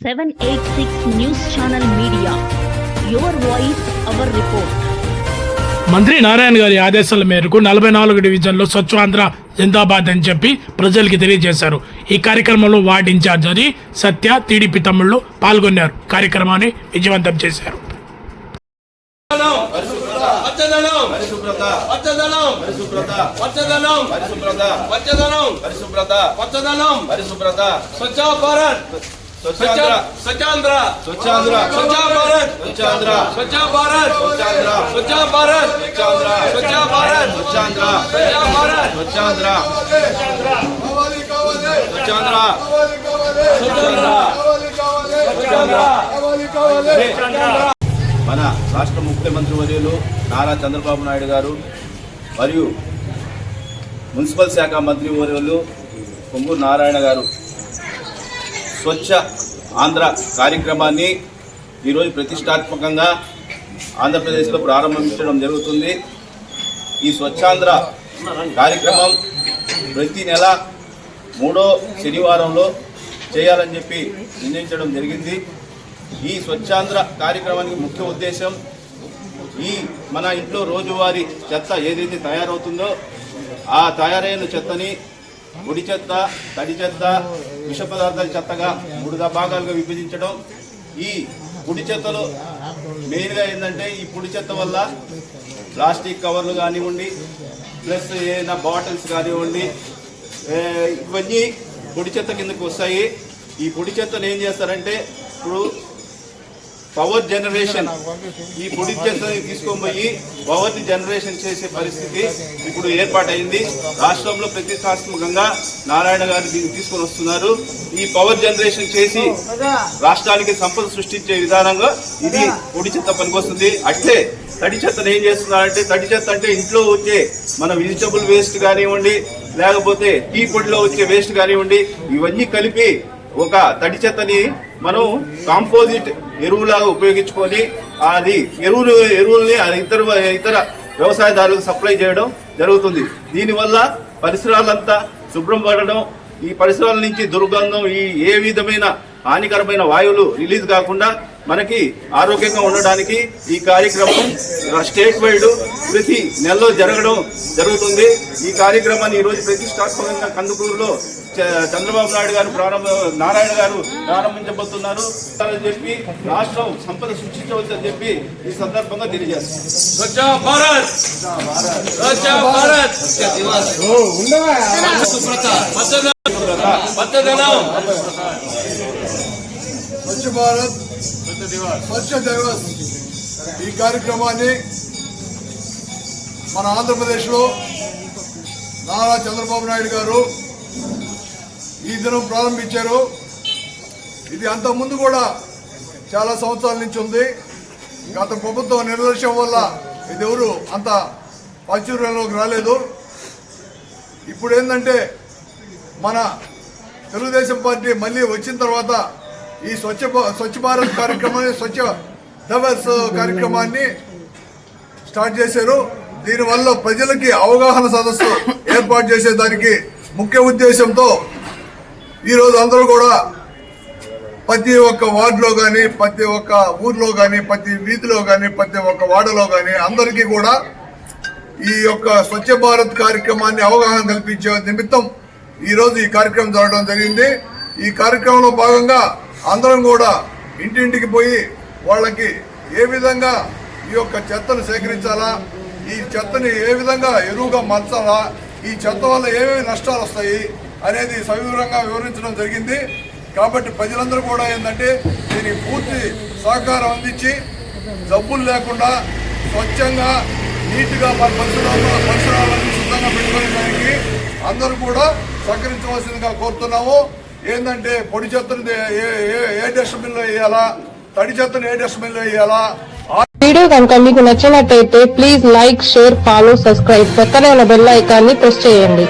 786 News Channel Media. Your voice, our report. మంత్రి నారాయణ గారి ఆదేశాల మేరకు నలభై నాలుగు డివిజన్లో స్వచ్ఛ ఆంధ్ర జిందాబాద్ అని చెప్పి ప్రజలకి తెలియజేశారు ఈ కార్యక్రమంలో వార్డ్ ఇన్ఛార్జ్ అని సత్య టీడీపీ తమ్ముళ్ళు పాల్గొన్నారు కార్యక్రమాన్ని విజయవంతం చేశారు పచ్చదనం పరిశుభ్రత స్వచ్ఛ భారత్ స్వచ్ఛాంధ్ర. స్వచ్ఛాంధ్ర. స్వచ్ఛాంధ్ర. స్వచ్ఛ భారత్. స్వచ్ఛాంధ్ర. స్వచ్ఛ భారత్. స్వచ్ఛాంధ్ర. స్వచ్ఛ భారత్. స్వచ్ఛాంధ్ర. స్వచ్ఛ భారత్. స్వచ్ఛాంధ్ర. స్వచ్ఛ భారత్. స్వచ్ఛాంధ్ర. స్వచ్ఛాంధ్ర. మన రాష్ట్ర ముఖ్యమంత్రి వర్యులు నారా చంద్రబాబు నాయుడు గారు మరియు మున్సిపల్ శాఖ మంత్రి వర్యులు పొంగూరు నారాయణ గారు. స్వచ్ఛ ఆంధ్ర కార్యక్రమాన్ని ఈరోజు ప్రతిష్టాత్మకంగా ఆంధ్రప్రదేశ్లో ప్రారంభించడం జరుగుతుంది. ఈ స్వచ్ఛాంధ్ర కార్యక్రమం ప్రతి నెల మూడో శనివారంలో చేయాలని చెప్పి నిర్ణయించడం జరిగింది. ఈ స్వచ్ఛాంధ్ర కార్యక్రమానికి ముఖ్య ఉద్దేశం ఈ మన ఇంట్లో రోజువారీ చెత్త ఏదైతే తయారవుతుందో ఆ తయారైన చెత్తని ముడి చెత్త తడి చెత్త విష పదార్థాల చెత్తగా మూడు భాగాలుగా విభజించడం. ఈ పొడి చెత్తలో మెయిన్గా ఏంటంటే ఈ పొడి చెత్త వల్ల ప్లాస్టిక్ కవర్లు కానివ్వండి ప్లస్ ఏదైనా బాటిల్స్ కానివ్వండి ఇవన్నీ పొడి చెత్త కిందకి వస్తాయి. ఈ పొడి చెత్తను ఏం చేస్తారంటే ఇప్పుడు పవర్ జనరేషన్ ఈ పొడి చెత్తని తీసుకొని పోయి పవర్ని జనరేషన్ చేసే పరిస్థితి ఇప్పుడు ఏర్పాటైంది. రాష్ట్రంలో ప్రతిష్టాత్మకంగా నారాయణ గారు దీన్ని తీసుకొని వస్తున్నారు. ఈ పవర్ జనరేషన్ చేసి రాష్ట్రానికి సంపద సృష్టించే విధానంగా ఇది పొడి చెత్త పనికొస్తుంది. అట్లే తడి చెత్తను ఏం చేస్తున్నారంటే తడి చెత్త అంటే ఇంట్లో వచ్చే మన వెజిటబుల్ వేస్ట్ కానివ్వండి లేకపోతే టీ పొడిలో వచ్చే వేస్ట్ కానివ్వండి ఇవన్నీ కలిపి ఒక తడి చెత్తని మనం కాంపోజిట్ ఎరువులాగా ఉపయోగించుకొని అది ఎరువులు ఎరువుల్ని ఇతర ఇతర వ్యవసాయదారులకు సప్లై చేయడం జరుగుతుంది. దీనివల్ల పరిసరాలంతా శుభ్రం పడడం ఈ పరిసరాల నుంచి దుర్గంధం ఈ ఏ విధమైన హానికరమైన వాయువులు రిలీజ్ కాకుండా మనకి ఆరోగ్యంగా ఉండడానికి ఈ కార్యక్రమం స్టేట్ వైడ్ ప్రతి నెలలో జరగడం జరుగుతుంది. ఈ కార్యక్రమాన్ని ఈరోజు ప్రతిష్టాత్మకంగా కందుకూరులో చ- చంద్రబాబు నాయుడు గారు ప్రారంభ నారాయణ గారు ప్రారంభించబోతున్నారు. అని చెప్పి రాష్ట్రం సంపద సృష్టించవచ్చని చెప్పి ఈ సందర్భంగా తెలియజేస్తారు స్వచ్ఛ భారత్ స్వచ్ఛ దివస్. ఈ కార్యక్రమాన్ని మన ఆంధ్రప్రదేశ్లో నారా చంద్రబాబు నాయుడు గారు ఈ దినం ప్రారంభించారు. ఇది అంతకుముందు కూడా చాలా సంవత్సరాల నుంచి ఉంది. గత ప్రభుత్వం నిర్లక్ష్యం వల్ల ఇది ఎవరు అంత ప్రాచుర్యంలోకి రాలేదు. ఇప్పుడు ఏంటంటే మన తెలుగుదేశం పార్టీ మళ్ళీ వచ్చిన తర్వాత ఈ స్వచ్ఛ స్వచ్ఛ భారత్ కార్యక్రమాన్ని స్వచ్ఛ దివస్ కార్యక్రమాన్ని స్టార్ట్ చేశారు. దీనివల్ల ప్రజలకి అవగాహన సదస్సు ఏర్పాటు చేసేదానికి ముఖ్య ఉద్దేశంతో ఈరోజు అందరూ కూడా ప్రతి ఒక్క వార్డులో కానీ ప్రతి ఒక్క ఊర్లో కానీ ప్రతి వీధిలో కానీ ప్రతి ఒక్క వార్డులో కానీ అందరికీ కూడా ఈ యొక్క స్వచ్ఛ భారత్ కార్యక్రమాన్ని అవగాహన కల్పించే నిమిత్తం ఈరోజు ఈ కార్యక్రమం జరగడం జరిగింది. ఈ కార్యక్రమంలో భాగంగా అందరం కూడా ఇంటింటికి పోయి వాళ్ళకి ఏ విధంగా ఈ యొక్క చెత్తను సేకరించాలా ఈ చెత్తని ఏ విధంగా ఎరువుగా మార్చాలా ఈ చెత్త వల్ల ఏమేమి నష్టాలు వస్తాయి అనేది సవివరంగా వివరించడం జరిగింది. కాబట్టి ప్రజలందరూ కూడా ఏంటంటే దీనికి పూర్తి సహకారం అందించి జబ్బులు లేకుండా స్వచ్ఛంగా నీట్గా మన పరిసరాలను పరిసరాలను శుద్ధంగా పెట్టుకునేదానికి అందరూ కూడా సహకరించవలసిందిగా కోరుతున్నాము. ఏంటంటే పొడి చెత్తను ఏ ఏ- ఏ డస్ట్బిన్లో వేయాలా? తడి చెత్తను ఏ డస్ట్బిన్లో వేయాలా? వీడియో కనుక మీకు నచ్చినట్టయితే please like share follow subscribe. పక్కనే ఉన్న బెల్ ఐకాన్ని ప్రెస్ చేయండి.